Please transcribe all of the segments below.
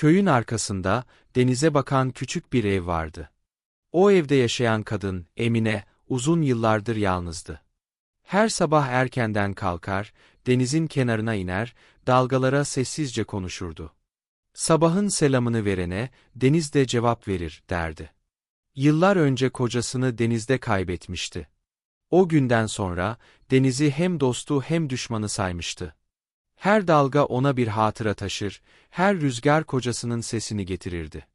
Köyün arkasında, denize bakan küçük bir ev vardı. O evde yaşayan kadın, Emine, uzun yıllardır yalnızdı. Her sabah erkenden kalkar, denizin kenarına iner, dalgalara sessizce konuşurdu. Sabahın selamını verene, deniz de cevap verir, derdi. Yıllar önce kocasını denizde kaybetmişti. O günden sonra, denizi hem dostu hem düşmanı saymıştı. Her dalga ona bir hatıra taşır, her rüzgar kocasının sesini getirirdi.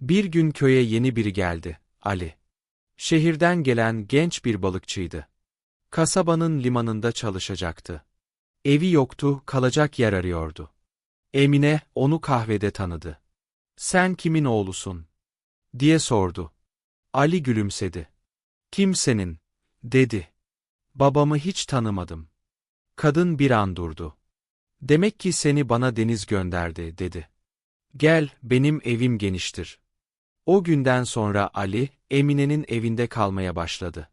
Bir gün köye yeni biri geldi, Ali. Şehirden gelen genç bir balıkçıydı. Kasabanın limanında çalışacaktı. Evi yoktu, kalacak yer arıyordu. Emine, onu kahvede tanıdı. Sen kimin oğlusun? diye sordu. Ali gülümsedi. Kimsenin, dedi. Babamı hiç tanımadım. Kadın bir an durdu. Demek ki seni bana deniz gönderdi, dedi. Gel, benim evim geniştir. O günden sonra Ali, Emine'nin evinde kalmaya başladı.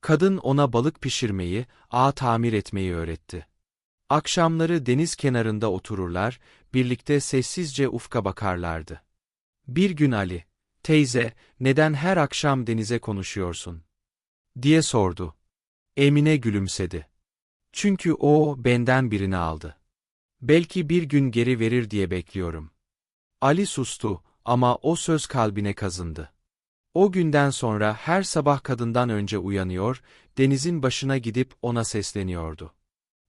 Kadın ona balık pişirmeyi, ağ tamir etmeyi öğretti. Akşamları deniz kenarında otururlar, birlikte sessizce ufka bakarlardı. Bir gün Ali, teyze, neden her akşam denize konuşuyorsun? diye sordu. Emine gülümsedi. Çünkü o, benden birini aldı. Belki bir gün geri verir diye bekliyorum. Ali sustu ama o söz kalbine kazındı. O günden sonra her sabah kadından önce uyanıyor, denizin başına gidip ona sesleniyordu.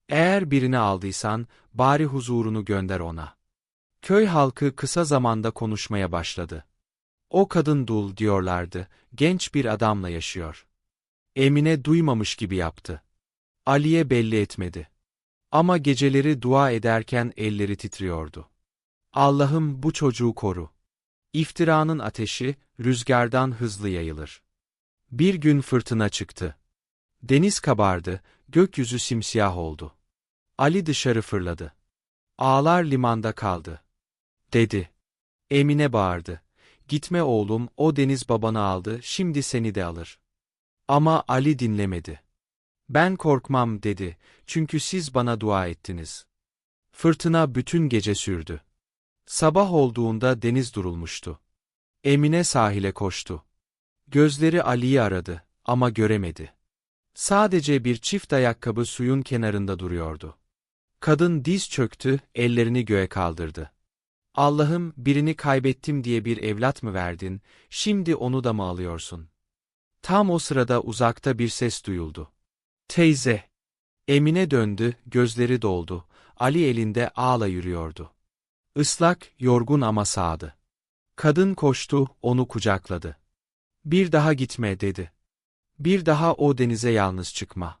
Eğer birini aldıysan, bari huzurunu gönder ona. Köy halkı kısa zamanda konuşmaya başladı. O kadın dul diyorlardı, genç bir adamla yaşıyor. Emine duymamış gibi yaptı. Ali'ye belli etmedi. Ama geceleri dua ederken elleri titriyordu. Allah'ım bu çocuğu koru. İftiranın ateşi, rüzgardan hızlı yayılır. Bir gün fırtına çıktı. Deniz kabardı, gökyüzü simsiyah oldu. Ali dışarı fırladı. Ağlar limanda kaldı. Dedi. Emine bağırdı. Gitme oğlum, o deniz babanı aldı, şimdi seni de alır. Ama Ali dinlemedi. Ben korkmam dedi, çünkü siz bana dua ettiniz. Fırtına bütün gece sürdü. Sabah olduğunda deniz durulmuştu. Emine sahile koştu. Gözleri Ali'yi aradı ama göremedi. Sadece bir çift ayakkabı suyun kenarında duruyordu. Kadın diz çöktü, ellerini göğe kaldırdı. Allah'ım birini kaybettim diye bir evlat mı verdin, şimdi onu da mı alıyorsun? Tam o sırada uzakta bir ses duyuldu. Teyze. Emine döndü, gözleri doldu. Ali elinde ağla yürüyordu. Islak, yorgun ama sağdı. Kadın koştu, onu kucakladı. Bir daha gitme dedi. Bir daha o denize yalnız çıkma.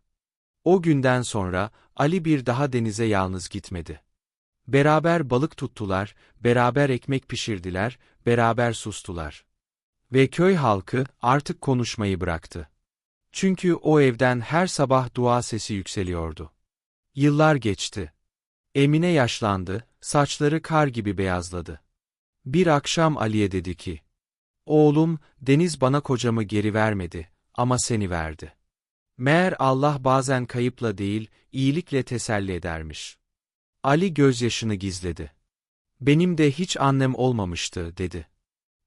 O günden sonra Ali bir daha denize yalnız gitmedi. Beraber balık tuttular, beraber ekmek pişirdiler, beraber sustular. Ve köy halkı artık konuşmayı bıraktı. Çünkü o evden her sabah dua sesi yükseliyordu. Yıllar geçti. Emine yaşlandı, saçları kar gibi beyazladı. Bir akşam Ali'ye dedi ki, Oğlum, Deniz bana kocamı geri vermedi ama seni verdi. Meğer Allah bazen kayıpla değil, iyilikle teselli edermiş. Ali gözyaşını gizledi. Benim de hiç annem olmamıştı, dedi.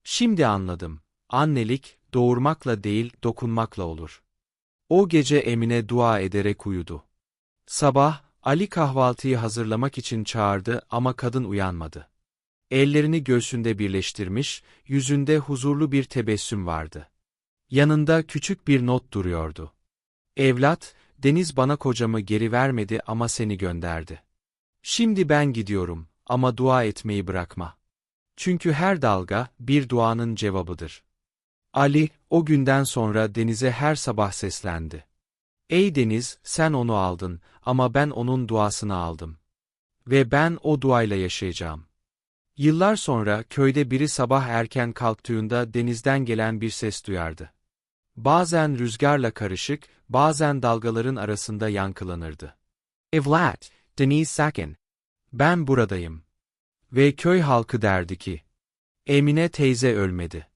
Şimdi anladım. Annelik, doğurmakla değil, dokunmakla olur. O gece Emine dua ederek uyudu. Sabah, Ali kahvaltıyı hazırlamak için çağırdı ama kadın uyanmadı. Ellerini göğsünde birleştirmiş, yüzünde huzurlu bir tebessüm vardı. Yanında küçük bir not duruyordu. Evlat, Deniz bana kocamı geri vermedi ama seni gönderdi. Şimdi ben gidiyorum ama dua etmeyi bırakma. Çünkü her dalga bir duanın cevabıdır. Ali, o günden sonra denize her sabah seslendi. Ey deniz, sen onu aldın ama ben onun duasını aldım. Ve ben o duayla yaşayacağım. Yıllar sonra köyde biri sabah erken kalktığında denizden gelen bir ses duyardı. Bazen rüzgarla karışık, bazen dalgaların arasında yankılanırdı. Evlat, Deniz Sakin. Ben buradayım. Ve köy halkı derdi ki, Emine teyze ölmedi.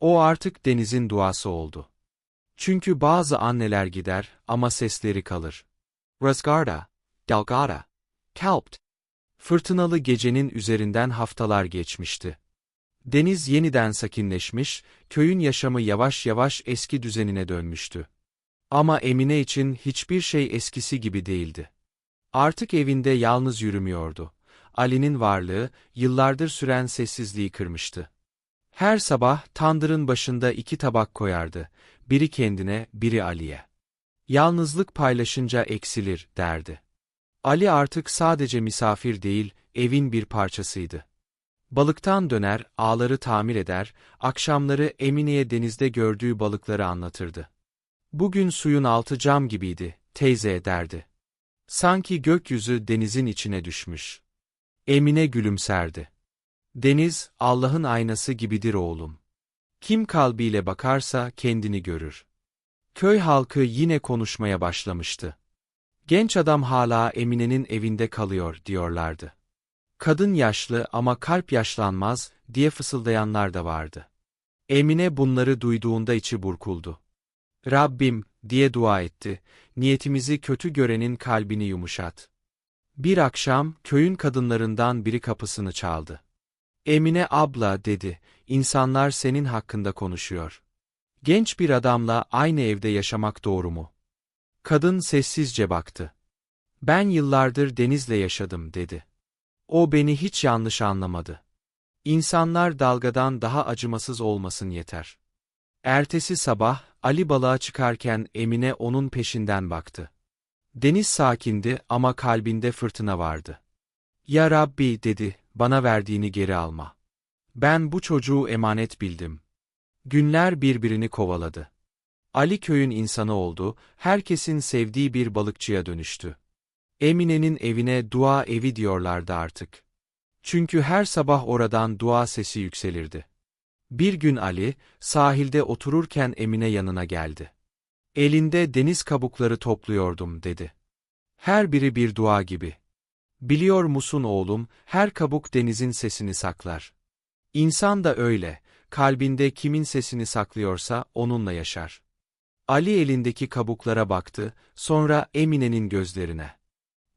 O artık denizin duası oldu. Çünkü bazı anneler gider ama sesleri kalır. Rızgarda, Delgada, Kalpt. Fırtınalı gecenin üzerinden haftalar geçmişti. Deniz yeniden sakinleşmiş, köyün yaşamı yavaş yavaş eski düzenine dönmüştü. Ama Emine için hiçbir şey eskisi gibi değildi. Artık evinde yalnız yürümüyordu. Ali'nin varlığı, yıllardır süren sessizliği kırmıştı. Her sabah tandırın başında iki tabak koyardı. Biri kendine, biri Ali'ye. Yalnızlık paylaşınca eksilir, derdi. Ali artık sadece misafir değil, evin bir parçasıydı. Balıktan döner, ağları tamir eder, akşamları Emine'ye denizde gördüğü balıkları anlatırdı. Bugün suyun altı cam gibiydi, teyze derdi. Sanki gökyüzü denizin içine düşmüş. Emine gülümserdi. Deniz, Allah'ın aynası gibidir oğlum. Kim kalbiyle bakarsa kendini görür. Köy halkı yine konuşmaya başlamıştı. Genç adam hala Emine'nin evinde kalıyor diyorlardı. Kadın yaşlı ama kalp yaşlanmaz diye fısıldayanlar da vardı. Emine bunları duyduğunda içi burkuldu. Rabbim, diye dua etti, niyetimizi kötü görenin kalbini yumuşat. Bir akşam köyün kadınlarından biri kapısını çaldı. Emine abla dedi, insanlar senin hakkında konuşuyor. Genç bir adamla aynı evde yaşamak doğru mu? Kadın sessizce baktı. Ben yıllardır Deniz'le yaşadım dedi. O beni hiç yanlış anlamadı. İnsanlar dalgadan daha acımasız olmasın yeter. Ertesi sabah, Ali balığa çıkarken Emine onun peşinden baktı. Deniz sakindi ama kalbinde fırtına vardı. Ya Rabbi dedi, bana verdiğini geri alma. Ben bu çocuğu emanet bildim. Günler birbirini kovaladı. Ali köyün insanı oldu, herkesin sevdiği bir balıkçıya dönüştü. Emine'nin evine dua evi diyorlardı artık. Çünkü her sabah oradan dua sesi yükselirdi. Bir gün Ali, sahilde otururken Emine yanına geldi. Elinde deniz kabukları topluyordum dedi. Her biri bir dua gibi. Biliyor musun oğlum, her kabuk denizin sesini saklar. İnsan da öyle, kalbinde kimin sesini saklıyorsa onunla yaşar. Ali elindeki kabuklara baktı, sonra Emine'nin gözlerine.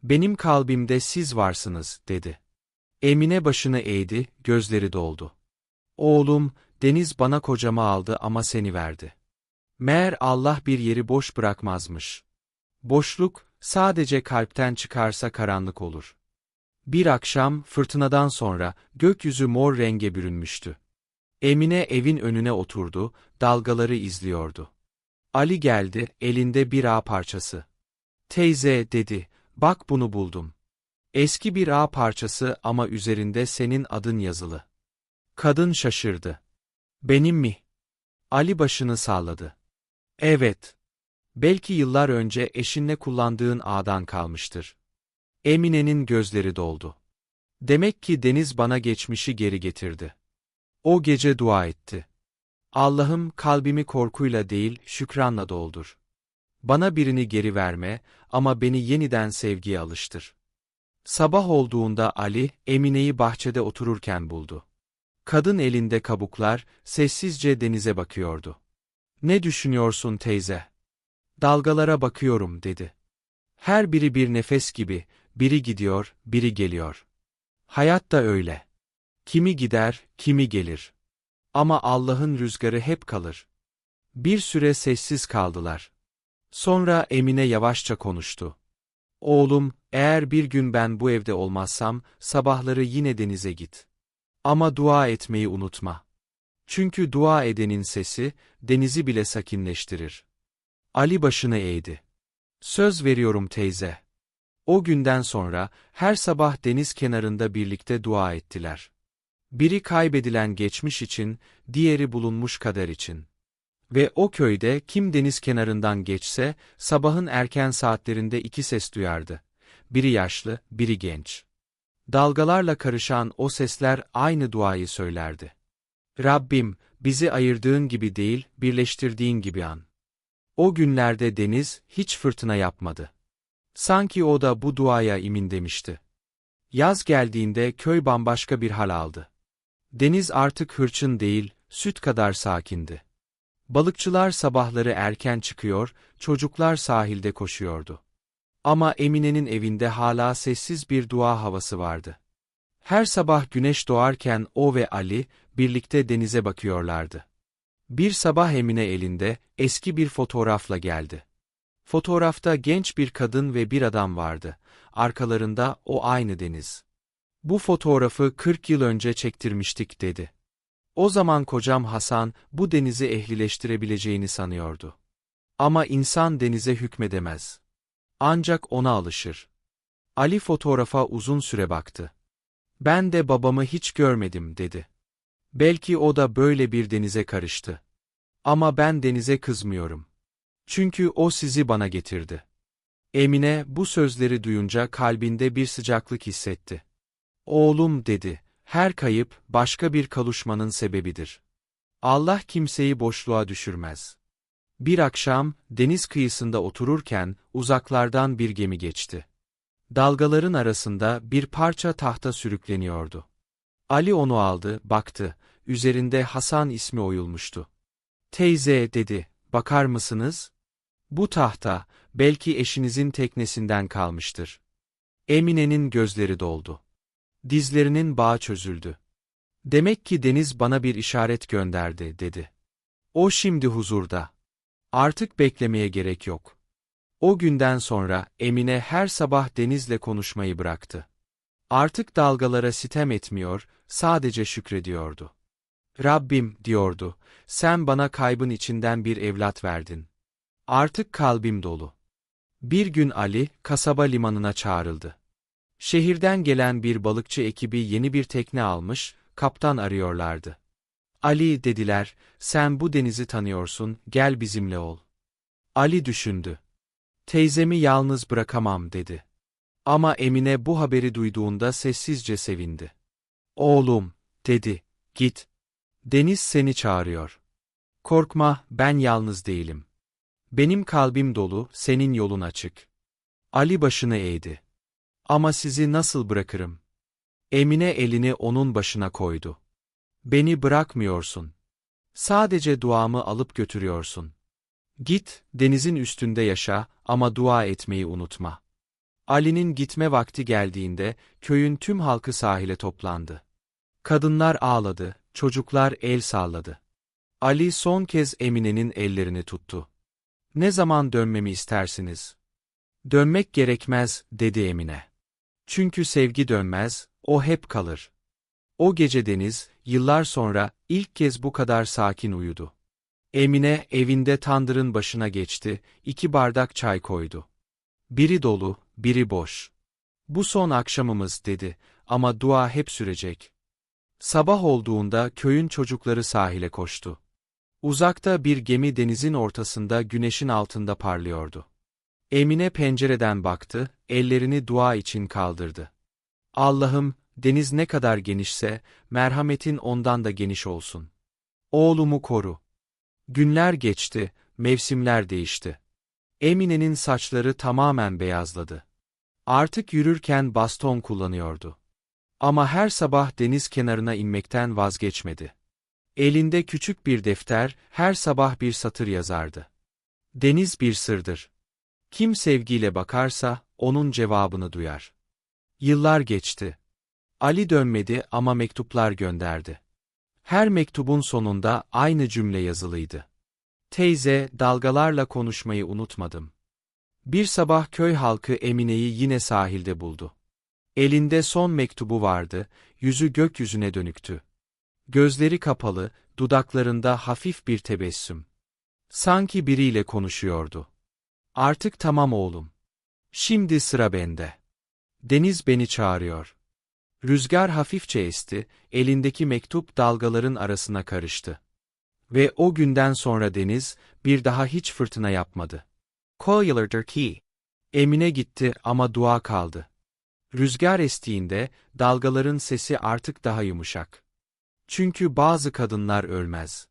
Benim kalbimde siz varsınız, dedi. Emine başını eğdi, gözleri doldu. Oğlum, deniz bana kocamı aldı ama seni verdi. Meğer Allah bir yeri boş bırakmazmış. Boşluk, sadece kalpten çıkarsa karanlık olur. Bir akşam, fırtınadan sonra, gökyüzü mor renge bürünmüştü. Emine evin önüne oturdu, dalgaları izliyordu. Ali geldi, elinde bir ağ parçası. Teyze, dedi, bak bunu buldum. Eski bir ağ parçası ama üzerinde senin adın yazılı. Kadın şaşırdı. Benim mi? Ali başını salladı. Evet. Belki yıllar önce eşinle kullandığın ağdan kalmıştır. Emine'nin gözleri doldu. Demek ki deniz bana geçmişi geri getirdi. O gece dua etti. Allah'ım kalbimi korkuyla değil şükranla doldur. Bana birini geri verme ama beni yeniden sevgiye alıştır. Sabah olduğunda Ali, Emine'yi bahçede otururken buldu. Kadın elinde kabuklar, sessizce denize bakıyordu. Ne düşünüyorsun teyze? Dalgalara bakıyorum dedi. Her biri bir nefes gibi, biri gidiyor, biri geliyor. Hayat da öyle. Kimi gider, kimi gelir. Ama Allah'ın rüzgarı hep kalır. Bir süre sessiz kaldılar. Sonra Emine yavaşça konuştu. Oğlum, eğer bir gün ben bu evde olmazsam, sabahları yine denize git. Ama dua etmeyi unutma. Çünkü dua edenin sesi, denizi bile sakinleştirir. Ali başını eğdi. Söz veriyorum teyze. O günden sonra, her sabah deniz kenarında birlikte dua ettiler. Biri kaybedilen geçmiş için, diğeri bulunmuş kader için. Ve o köyde kim deniz kenarından geçse, sabahın erken saatlerinde iki ses duyardı. Biri yaşlı, biri genç. Dalgalarla karışan o sesler aynı duayı söylerdi. Rabbim, bizi ayırdığın gibi değil, birleştirdiğin gibi an. O günlerde deniz hiç fırtına yapmadı. Sanki o da bu duaya imin demişti. Yaz geldiğinde köy bambaşka bir hal aldı. Deniz artık hırçın değil, süt kadar sakindi. Balıkçılar sabahları erken çıkıyor, çocuklar sahilde koşuyordu. Ama Emine'nin evinde hala sessiz bir dua havası vardı. Her sabah güneş doğarken o ve Ali birlikte denize bakıyorlardı. Bir sabah Emine elinde eski bir fotoğrafla geldi. Fotoğrafta genç bir kadın ve bir adam vardı. Arkalarında o aynı deniz. Bu fotoğrafı 40 yıl önce çektirmiştik dedi. O zaman kocam Hasan bu denizi ehlileştirebileceğini sanıyordu. Ama insan denize hükmedemez. Ancak ona alışır. Ali fotoğrafa uzun süre baktı. Ben de babamı hiç görmedim dedi. Belki o da böyle bir denize karıştı. Ama ben denize kızmıyorum. Çünkü o sizi bana getirdi. Emine bu sözleri duyunca kalbinde bir sıcaklık hissetti. Oğlum dedi, her kayıp başka bir kaluşmanın sebebidir. Allah kimseyi boşluğa düşürmez. Bir akşam deniz kıyısında otururken uzaklardan bir gemi geçti. Dalgaların arasında bir parça tahta sürükleniyordu. Ali onu aldı, baktı, üzerinde Hasan ismi oyulmuştu. Teyze dedi, bakar mısınız? Bu tahta, belki eşinizin teknesinden kalmıştır. Emine'nin gözleri doldu. Dizlerinin bağı çözüldü. Demek ki deniz bana bir işaret gönderdi, dedi. O şimdi huzurda. Artık beklemeye gerek yok. O günden sonra Emine her sabah denizle konuşmayı bıraktı. Artık dalgalara sitem etmiyor, sadece şükrediyordu. Rabbim, diyordu, sen bana kaybın içinden bir evlat verdin. Artık kalbim dolu. Bir gün Ali, kasaba limanına çağrıldı. Şehirden gelen bir balıkçı ekibi yeni bir tekne almış, kaptan arıyorlardı. Ali dediler, sen bu denizi tanıyorsun, gel bizimle ol. Ali düşündü. Teyzemi yalnız bırakamam dedi. Ama Emine bu haberi duyduğunda sessizce sevindi. Oğlum, dedi, git. Deniz seni çağırıyor. Korkma, ben yalnız değilim. Benim kalbim dolu, senin yolun açık. Ali başını eğdi. Ama sizi nasıl bırakırım? Emine elini onun başına koydu. Beni bırakmıyorsun. Sadece duamı alıp götürüyorsun. Git, denizin üstünde yaşa ama dua etmeyi unutma. Ali'nin gitme vakti geldiğinde köyün tüm halkı sahile toplandı. Kadınlar ağladı, çocuklar el salladı. Ali son kez Emine'nin ellerini tuttu. Ne zaman dönmemi istersiniz? Dönmek gerekmez, dedi Emine. Çünkü sevgi dönmez, o hep kalır. O gece Deniz, yıllar sonra ilk kez bu kadar sakin uyudu. Emine evinde tandırın başına geçti, iki bardak çay koydu. Biri dolu, biri boş. Bu son akşamımız dedi ama dua hep sürecek. Sabah olduğunda köyün çocukları sahile koştu. Uzakta bir gemi denizin ortasında güneşin altında parlıyordu. Emine pencereden baktı, ellerini dua için kaldırdı. Allah'ım, deniz ne kadar genişse, merhametin ondan da geniş olsun. Oğlumu koru. Günler geçti, mevsimler değişti. Emine'nin saçları tamamen beyazladı. Artık yürürken baston kullanıyordu. Ama her sabah deniz kenarına inmekten vazgeçmedi. Elinde küçük bir defter, her sabah bir satır yazardı. Deniz bir sırdır. Kim sevgiyle bakarsa, onun cevabını duyar. Yıllar geçti. Ali dönmedi ama mektuplar gönderdi. Her mektubun sonunda aynı cümle yazılıydı. Teyze, dalgalarla konuşmayı unutmadım. Bir sabah köy halkı Emine'yi yine sahilde buldu. Elinde son mektubu vardı, yüzü gökyüzüne dönüktü. Gözleri kapalı, dudaklarında hafif bir tebessüm. Sanki biriyle konuşuyordu. Artık tamam oğlum. Şimdi sıra bende. Deniz beni çağırıyor. Rüzgar hafifçe esti, elindeki mektup dalgaların arasına karıştı. Ve o günden sonra deniz, bir daha hiç fırtına yapmadı. Koyılırdır ki. Emine gitti ama dua kaldı. Rüzgar estiğinde, dalgaların sesi artık daha yumuşak. Çünkü bazı kadınlar ölmez.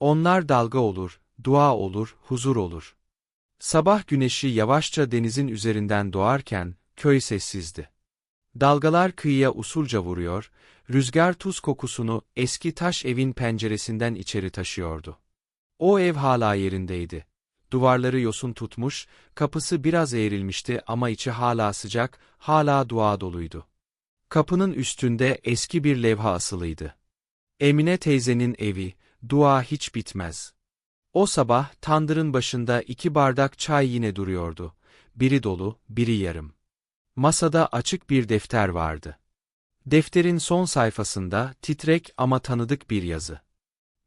Onlar dalga olur, dua olur, huzur olur. Sabah güneşi yavaşça denizin üzerinden doğarken, köy sessizdi. Dalgalar kıyıya usulca vuruyor, rüzgar tuz kokusunu eski taş evin penceresinden içeri taşıyordu. O ev hala yerindeydi. Duvarları yosun tutmuş, kapısı biraz eğrilmişti ama içi hala sıcak, hala dua doluydu. Kapının üstünde eski bir levha asılıydı. Emine teyzenin evi, dua hiç bitmez. O sabah tandırın başında iki bardak çay yine duruyordu. Biri dolu, biri yarım. Masada açık bir defter vardı. Defterin son sayfasında titrek ama tanıdık bir yazı.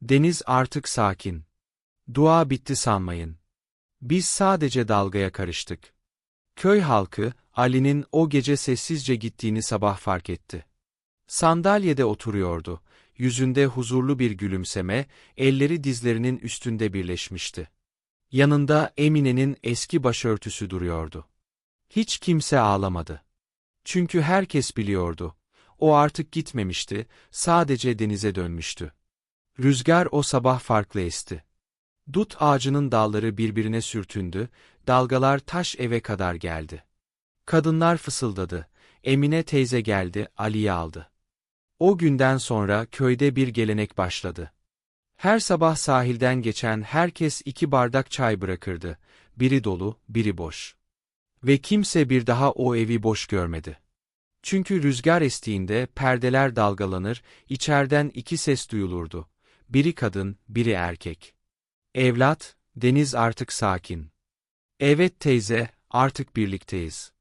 Deniz artık sakin. Dua bitti sanmayın. Biz sadece dalgaya karıştık. Köy halkı, Ali'nin o gece sessizce gittiğini sabah fark etti. Sandalyede oturuyordu, yüzünde huzurlu bir gülümseme, elleri dizlerinin üstünde birleşmişti. Yanında Emine'nin eski başörtüsü duruyordu. Hiç kimse ağlamadı. Çünkü herkes biliyordu. O artık gitmemişti, sadece denize dönmüştü. Rüzgar o sabah farklı esti. Dut ağacının dalları birbirine sürtündü, dalgalar taş eve kadar geldi. Kadınlar fısıldadı, Emine teyze geldi, Ali'yi aldı. O günden sonra köyde bir gelenek başladı. Her sabah sahilden geçen herkes iki bardak çay bırakırdı, biri dolu, biri boş. Ve kimse bir daha o evi boş görmedi. Çünkü rüzgar estiğinde perdeler dalgalanır, içerden iki ses duyulurdu. Biri kadın, biri erkek. Evlat, deniz artık sakin. Evet teyze, artık birlikteyiz.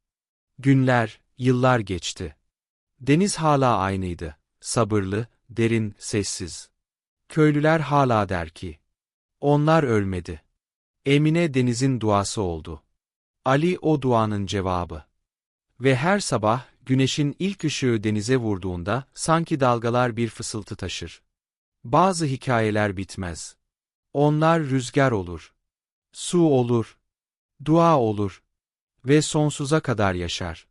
Günler, yıllar geçti. Deniz hala aynıydı. Sabırlı, derin, sessiz. Köylüler hala der ki, onlar ölmedi. Emine denizin duası oldu. Ali o duanın cevabı. Ve her sabah, güneşin ilk ışığı denize vurduğunda, sanki dalgalar bir fısıltı taşır. Bazı hikayeler bitmez. Onlar rüzgar olur. Su olur. Dua olur. Ve sonsuza kadar yaşar.